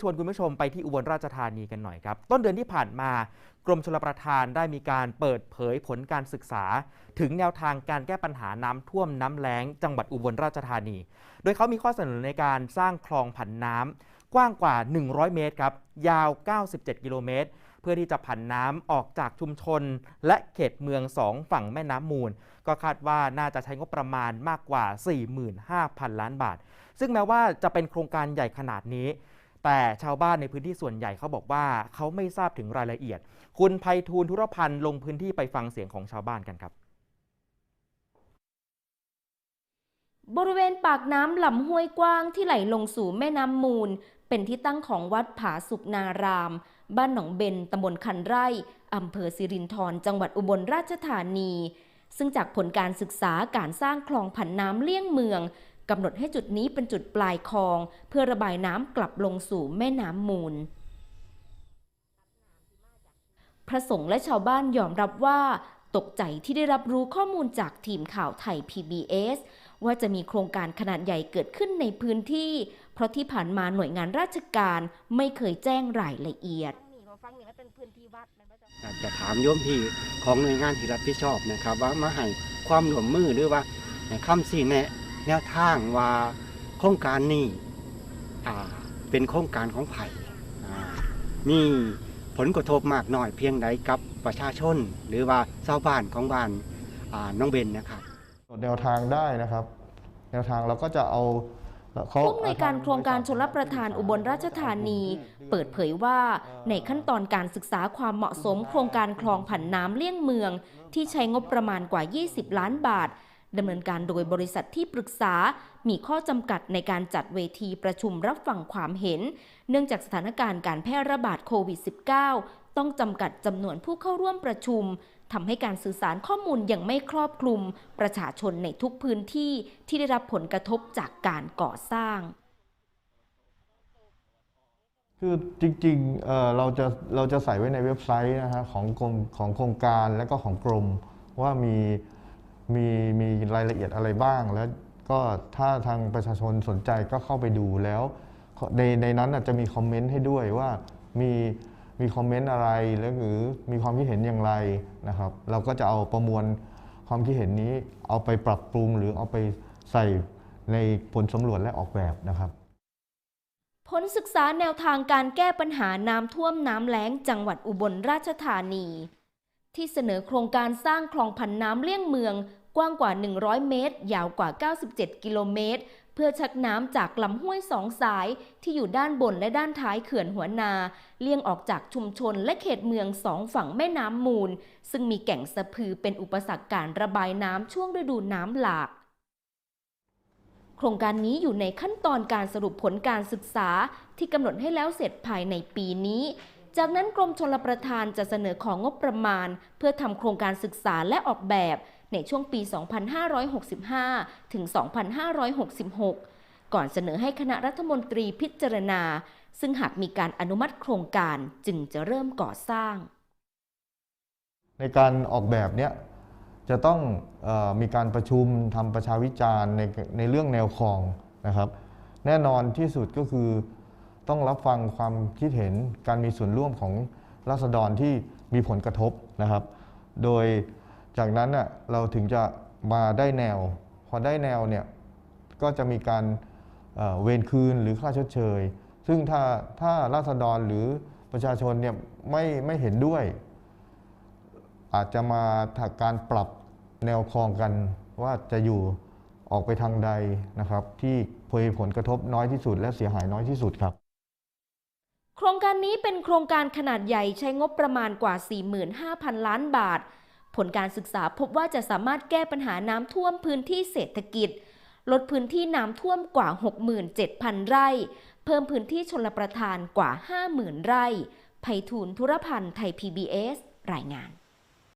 ชวนคุณผู้ชมไปที่อุบลราชธานีกันหน่อยครับ ต้นเดือนที่ผ่านมากรมชลประทานได้มีการเปิดเผยผลการศึกษา ถึงแนวทางการแก้ปัญหาน้ำท่วมน้ำแล้ง จังหวัดอุบลราชธานี โดยเขามีข้อเสนอในการสร้างคลองผันน้ำกว้างกว่า 100 เมตรครับยาว 97 กิโลเมตร เพื่อที่จะผันน้ำออกจากชุมชน และเขตเมืองสองฝั่งแม่น้ำมูล ก็คาดว่าน่าจะใช้งบประมาณมากกว่า 45,000 ล้านบาท ซึ่งแม้ว่าจะเป็นโครงการใหญ่ขนาดนี้ แต่ชาวบ้านในพื้นที่ส่วนใหญ่เขาบอกว่าเขาไม่ทราบถึงรายละเอียด คุณไพฑูรย์ธุรพันธ์ลงพื้นที่ไปฟังเสียงของชาวบ้านกันครับ บริเวณปากน้ำลำห้วยกว้างที่ไหลลงสู่แม่น้ำมูล เป็นที่ตั้งของวัดผาสุกนาราม บ้านหนองเบนตำบลคันไร่อำเภอสิรินธรจังหวัดอุบลราชธานีซึ่งจากผลการศึกษาการสร้างคลองผันน้ำเลี่ยงเมือง กำหนดให้จุดนี้เป็นจุดปลายคลอง เพื่อระบายน้ำกลับลงสู่แม่น้ำมูล พระสงฆ์และชาวบ้านยอมรับว่าตกใจที่ได้รับรู้ข้อมูลจากทีมข่าวไทย PBS ว่าจะมีโครงการขนาดใหญ่เกิดขึ้นในพื้นที่ เพราะที่ผ่านมาหน่วยงานราชการไม่เคยแจ้งรายละเอียดจะอยากจะถามโยมพี่ของหน่วยงานที่รับผิดชอบนะครับ ว่ามาให้ความร่วมมือหรือว่าคำสี่แนะ แนวทางว่าโครงการนี้อ่าเป็นโครงการของไผ่อ่ามีผลกระทบมากน้อยเพียงใดกับประชาชน หรือว่าชาวบ้านของบ้านอ่าน้องเบนนะครับแนวทางได้นะครับ แนวทางเราก็จะเอาเขาผู้อำนวยการโครงการชลประทานอุบลราชธานี เปิดเผยว่าในขั้นตอนการศึกษาความเหมาะสมโครงการคลองผันน้ำเลี่ยงเมือง ที่ใช้งบประมาณกว่า 20 ล้านบาท ดำเนินการโดยบริษัทที่ปรึกษา มีข้อจำกัดในการจัดเวทีประชุมรับฟังความเห็น เนื่องจากสถานการณ์การแพร่ระบาดโควิด -19 ต้องจำกัดจำนวนผู้เข้าร่วมประชุมทำให้การสื่อสารข้อมูลยังไม่ครอบคลุม ประชาชนในทุกพื้นที่ที่ได้รับผลกระทบจากการก่อสร้าง คือจริงๆเเราจะเราจะใส่ไว้ในเว็บไซต์นะฮะของกรมของโครงการและก็ของกรมว่ามี มีมีรายละเอียดอะไรบ้าง แล้วก็ถ้าทางประชาชนสนใจก็เข้าไปดูแล้วในในนั้นอาจจะมีคอมเมนต์ให้ด้วยว่ามีมีคอมเมนต์อะไรแล้วหรือมีความคิดเห็นอย่างไรนะครับ เราก็จะเอาประมวลความคิดเห็นนี้เอาไปปรับปรุงหรือเอาไปใส่ในผลสำรวจและออกแบบนะครับผลศึกษาแนวทางการแก้ปัญหาน้ำท่วมน้ำแล้งจังหวัดอุบลราชธานี ที่เสนอโครงการสร้างคลองผันน้ำเลี่ยงเมือง กว้างกว่า 100 เมตร ยาวกว่า 97 กิโลเมตร เพื่อชักน้ำจากลำห้วยสองสาย ที่อยู่ด้านบนและด้านท้ายเขื่อนหัวนา เลี่ยงออกจากชุมชนและเขตเมืองสองฝั่งแม่น้ำมูล ซึ่งมีแก่งสะพือเป็นอุปสรรคการระบายน้ำช่วงฤดูน้ำหลากโครงการนี้อยู่ในขั้นตอนการสรุปผลการศึกษาที่กำหนดให้แล้วเสร็จภายในปีนี้ จากนั้นกรมชลประทานจะเสนอของงบประมาณ เพื่อทำโครงการศึกษาและออกแบบในช่วงปี 2565 ถึง 2566 ก่อนเสนอให้คณะรัฐมนตรีพิจารณา ซึ่งหากมีการอนุมัติโครงการจึงจะเริ่มก่อสร้าง ในการออกแบบเนี้ยจะต้องออมีการประชุมทำประชาวิจารณ์ในในเรื่องแนวคลองนะครับ แน่นอนที่สุดก็คือ ต้องรับฟังความคิดเห็นการมีส่วนร่วมของราษฎรที่มีผลกระทบนะครับ โดยจากนั้นน่ะเราถึงจะมาได้แนว พอได้แนวเนี่ยก็จะมีการเเวรคืนหรือค่าชดเชย ซึ่งถ้าถ้าราษฎรหรือประชาชนเนี่ยไม่ไม่เห็นด้วย อาจจะมาถักการปรับแนวคลองกันว่าจะอยู่ออกไปทางใดนะครับ ที่มีผลกระทบน้อยที่สุดและเสียหายน้อยที่สุดครับ ครงการนี้เป็นโครงการขนาดใหญ่ใช้งบประมาณกว่า 45,000 ล้านบาท ผลการศึกษาพบว่าจะสามารถแก้ปัญหาน้ำท่วมพื้นที่เศรษฐกิจ ลดพื้นที่น้ำท่วมกว่า 67,000 ไร่ เพิ่มพื้นที่ชลประทานกว่า 50,000 ไร่ไพฑูรย์ธุรพันธ์ไทย PBS รายงาน